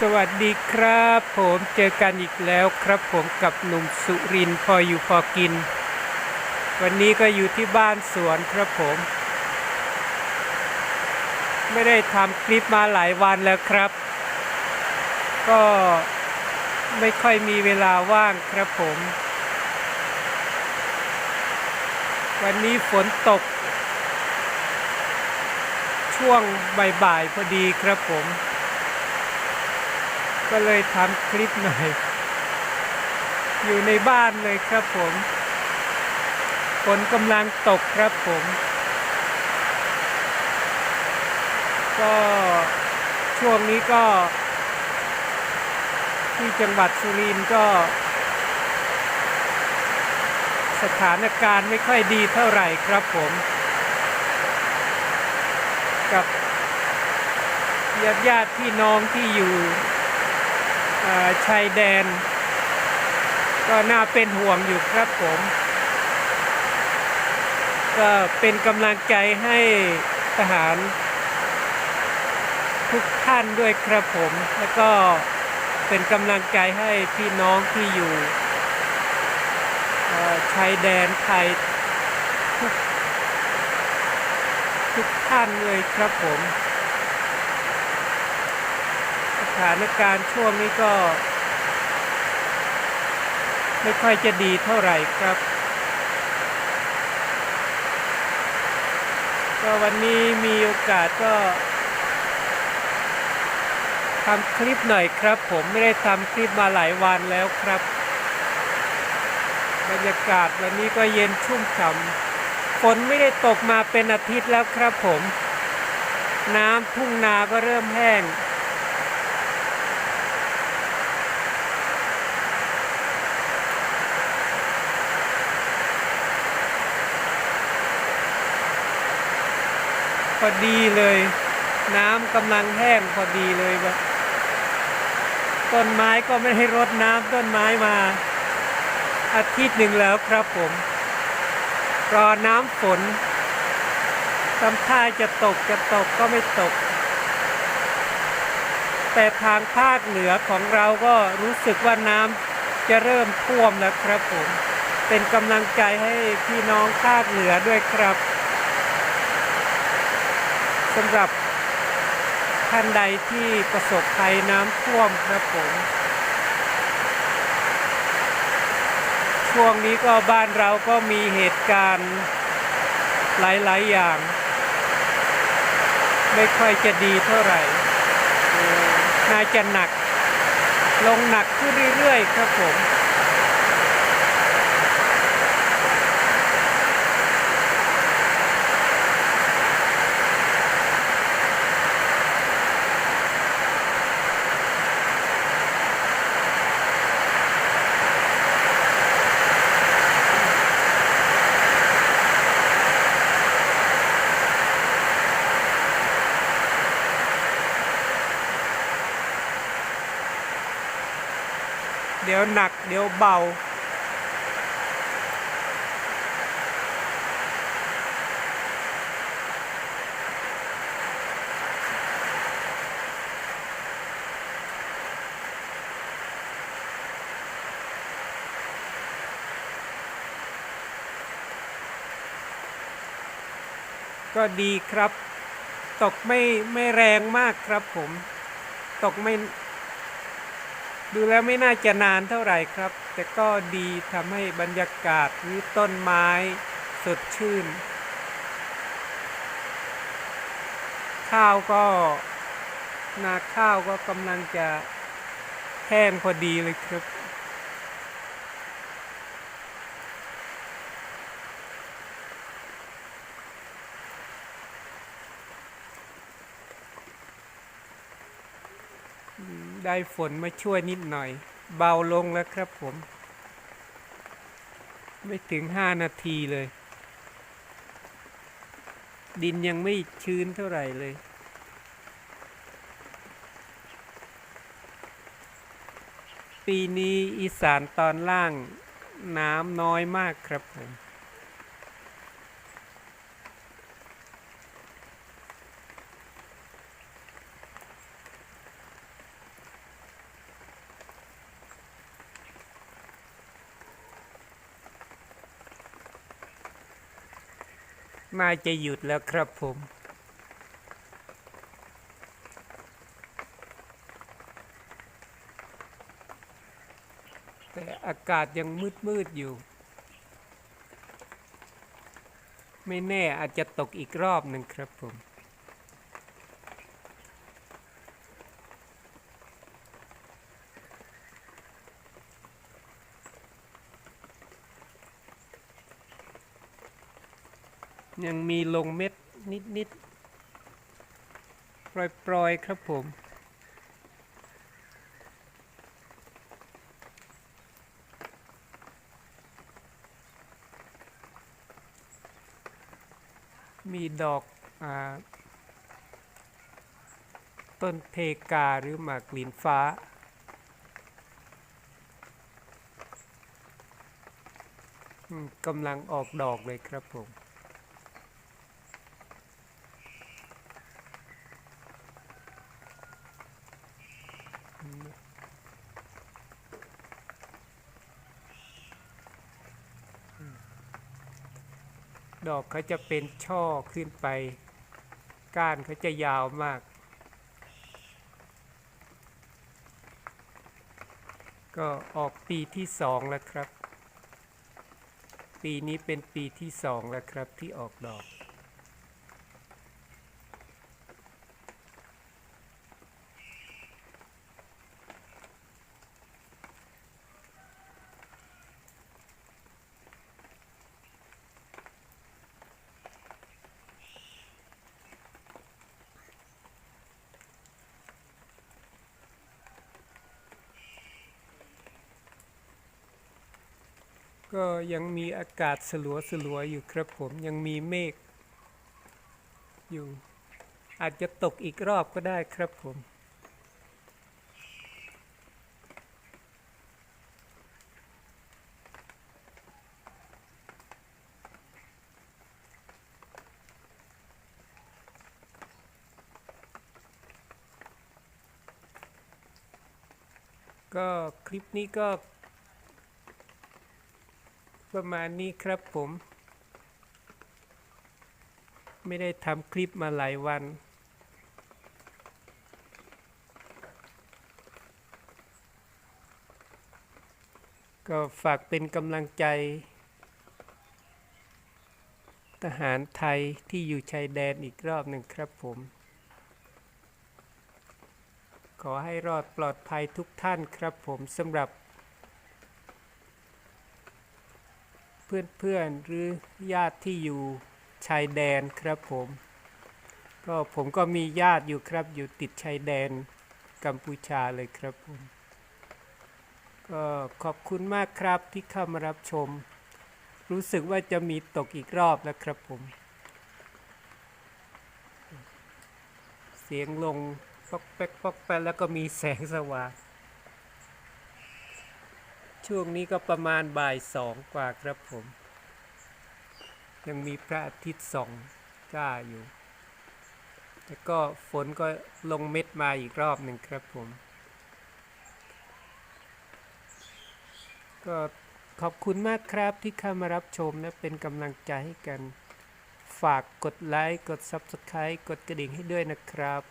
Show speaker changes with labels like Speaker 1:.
Speaker 1: สวัสดีครับ ผมเจอกันอีกแล้วครับผมกับหนุ่มสุรินพออยู่พอกิน วันนี้ก็อยู่ที่บ้านสวนครับผม ไม่ได้ทำคลิปมาหลายวันแล้วครับ ก็ไม่ค่อยมีเวลาว่างครับผม วันนี้ฝนตก ช่วงบ่ายๆพอดีครับผม ก็เลยทำคลิปหน่อย อยู่ในบ้านเลยครับผมฝนกำลังตกครับผม ก็ช่วงนี้ก็ ที่จังหวัดสุรินทร์ก็ สถานการณ์ไม่ค่อยดีเท่าไหร่ครับผม กับญาติญาติพี่น้องที่อยู่ ชายแดน ก็น่าเป็นห่วงอยู่ครับผม ก็เป็นกำลังใจให้ทหาร ทุกท่านด้วยครับผม แล้วก็เป็นกำลังใจให้พี่น้องที่อยู่ชายแดนไทยทุกทุกท่านเลยครับผม ถานการณ์ช่วงนี้ก็ ไม่ค่อยจะดีเท่าไหร่ครับ ก็วันนี้มีโอกาสก็ทำคลิปหน่อยครับ ผมไม่ได้ทำคลิปมาหลายวันแล้วครับ บรรยากาศวันนี้ก็เย็นชุ่มฉ่ำฝนไม่ได้ตกมาเป็นอาทิตย์แล้วครับผม น้ำทุ่งนาก็เริ่มแห้ง อดีเลย น้ำกำลังแห้งพอดีเลยว่าต้นไม้ก็ไม่ให้รดน้ำต้นไม้มา อาทิตย์หนึ่งแล้วครับผม รอน้ำฝนทำท่าจะตกจะตกก็ไม่ตก แต่ทางภาคเหนือของเราก็รู้สึกว่าน้ำจะเริ่มท่วมแล้วครับผม เป็นกำลังใจให้พี่น้องภาคเหนือด้วยครับ สำหรับท่านใดที่ประสบภัยน้ำท่วมครับผม ช่วงนี้ก็บ้านเราก็มีเหตุการณ์หลาย ๆ อย่าง ไม่ค่อยจะดีเท่าไหร่ น่าจะหนัก ลงหนักขึ้นเรื่อย ๆ ครับผม ยวหนัก เดี๋ยวเบา ก็ดีครับ ตกไม่ไม่แรงมากครับผม ตกไม่ ดูแล้วไม่น่าจะนานเท่าไหร่ครับ แต่ก็ดีทำให้บรรยากาศหรือต้นไม้สดชื่น ข้าวก็นาข้าวก็กำลังจะแห้งพอดีเลยครับ ได้ฝนมาช่วยนิดหน่อย เบาลงแล้วครับผม ไม่ถึงห้านาทีเลย ดินยังไม่ชื้นเท่าไหร่เลยปีนี้อีสานตอนล่างน้ำน้อยมากครับผม น่าจะหยุดแล้วครับผม แต่อากาศยังมืดมืดอยู่ ไม่แน่อาจจะตกอีกรอบหนึ่งครับผม ยังมีลงเม็ดนิดๆปล่อยๆครับผมมีดอกอต้นเพกาหรือหมากลีนฟ้าอกำลังออกดอกเลยครับผม ดอกเขาจะเป็นช่อขึ้นไป ก้านเขาจะยาวมาก ก็ออกปีที่สองแล้วครับ ปีนี้เป็นปีที่สองแล้วครับที่ออกดอก ก็ยังมีอากาศสลัวสลัวอยู่ครับผมยังมีเมฆอยู่ อาจจะตกอีกรอบก็ได้ครับผมก็คลิปนี้ก็ ประมาณนี้ครับผม ไม่ได้ทำคลิปมาหลายวัน ก็ฝากเป็นกำลังใจ ทหารไทยที่อยู่ชายแดนอีกรอบหนึ่งครับผม ขอให้รอดปลอดภัยทุกท่านครับผมสำหรับ เพื่อนๆหรือญาติที่อยู่ชายแดนครับผม ก็ผมก็มีญาติอยู่ครับอยู่ติดชายแดนกัมพูชาเลยครับผม ก็ขอบคุณมากครับที่เข้ามารับชม รู้สึกว่าจะมีตกอีกรอบแล้วครับผม เสียงลงปอกแป๊กปอกแป๊กแล้วก็มีแสงสว่าง ช่วงนี้ก็ประมาณบ่ายสองกว่าครับผม ยังมีพระอาทิตย์ส่องจ้าอยู่ แล้วก็ฝนก็ลงเม็ดมาอีกรอบหนึ่งครับผม ก็ขอบคุณมากครับที่เข้ามารับชมและเป็นกำลังใจให้กัน ฝากกดไลค์ กด Subscribe กดกระดิ่งให้ด้วยนะครับ